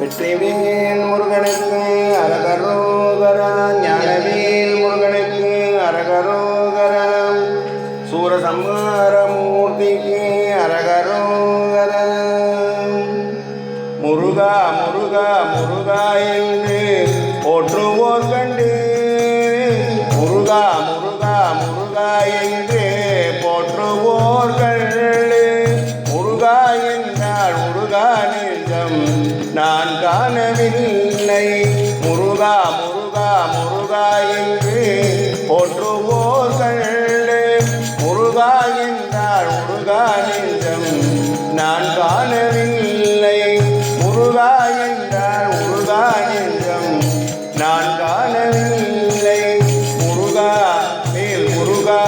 வெற்றிவேல் முருகனுக்கு அரகரோகரா ஞானவேல் முருகனுக்கு அரகரோகரா. சூரசம்ஹார மூர்த்திக்கு அரகரோகரா. முருகா முருகா முருகா என்று போற்றுவோர் கண்டு. முருகா முருகா முருகா என்று முருகா முருகா முருகா என்று போற்றுவோர்கள். முருகா என்றால் முருகா நெஞ்சம் நான் காணவில்லை. முருகா என்றால் முருகா நெஞ்சம் நான் காணவில்லை. முருகா மேல் முருகா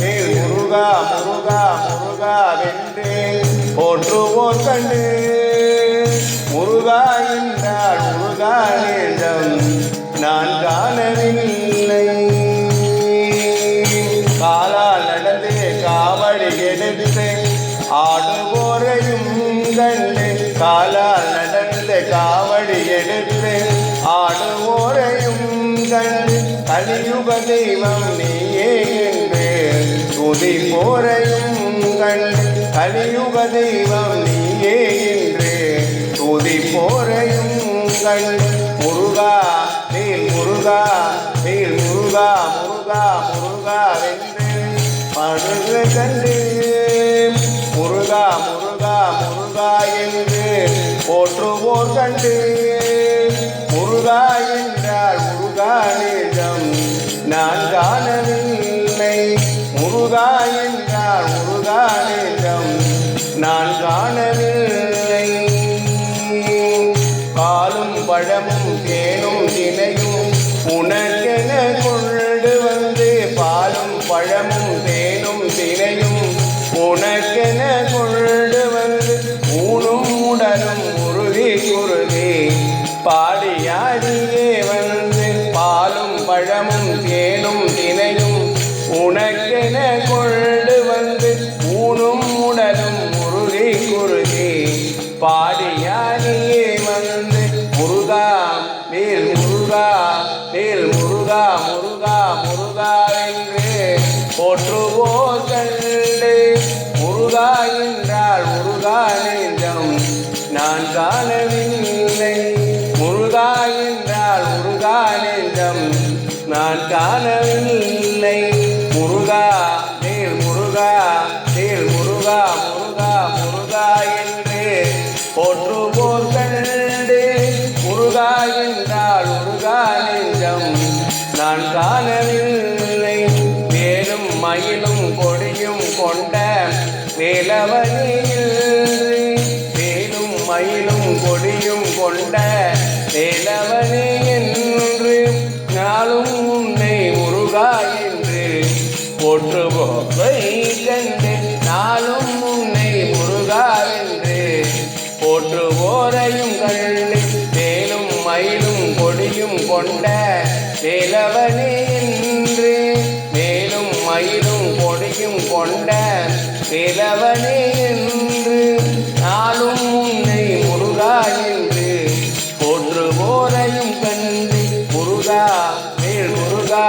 மேல் முருகா முருகா முருகா வென்று போற்றுவோர் கண்டு ஆடுவோரையும் கண்டு காலால் நடந்து காவடி எடுத்து ஆடுவோரையும் கண்டு கலியுக தெய்வம் நீயே என்று துதி போரையும் கண்டு கலியுக தெய்வம் நீயே என்று துதி போரையும் கண்டு முருகா நீ முருகா நீ முருகா முருகா முருகா வென்று படுக கண்டு. முருகா முருகா முருகா என்று போற்றுவோர் கண்டு. முருகா என்றால் முருகா நேரம் நான் காணவில்லை. முருகா என்றால் முருகா நேரம் நான் காணவில்லை. பாலும் பழமும் தேனும் தினையும் உனக்கென கொண்டு வந்து பாலும் பழமும் தேனும் தினையும் உனக்கென கொண்டு வந்து ஊனும் உடலும் உருகி குருகி பாடியாடியே வந்து பாலும் பழமும் தேனும் தினையும் உனக்கென கொண்டு வந்து ஊனும் உடலும் உருகி குருகி பாடியாடியே வந்து முருகா மேல் முருகா மேல் முருகா முருகா முருகா என்று போற்றுவோம். காணேதம் நான் காணவில்லை. முருகா என்றால் முருகானேதம் நான் காணவில்லை. முருகா தேர் முருகா தேர் முருகா முருகா முருகா என்று ஒன்று போர் கண்டு முருகா என்றால் முருகானேதம் நான் காணவில்லை. கொடியும் கொண்ட வேலவனியில் மேலும் மயிலும் கொடியும் கொண்ட வேலவனே என்று நாளும் உன்னை முருகா என்று போற்றுவோரை கண்டு நாளும் உன்னை முருகா என்று போற்றுவோரையும் கண்டு மேலும் மயிலும் கொடியும் கொண்ட வேலவனே கொண்ட பிறவனே என்று நாளும் உன்னை முருகா என்று போற்றுவோரையும் கண்டு முருகா மேல் முருகா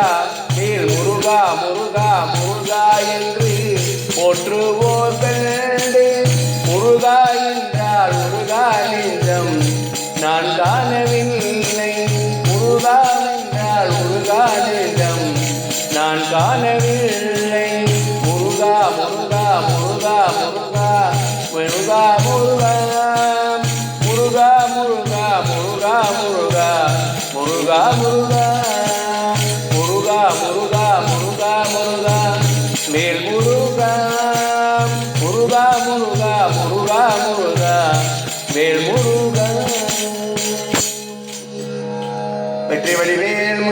மேல் முருகா முருகா முருகா என்று போற்றுவோர் கண்டு முருகா என்றால் முருகா நெஞ்சம் நான் காணவில்லை முருகா என்றால் முருகா நெஞ்சம் நான் காணவில்லை முருகா முருகா முருகா முருகா முருகா முருகா முருகா முருகா முருகா முருகா முருகா முருகா முருகா முருகா முருகா மேல் முருகா முருகா முருகா முருகா முருகா மேல் முருகா வெற்றி வடிவேல்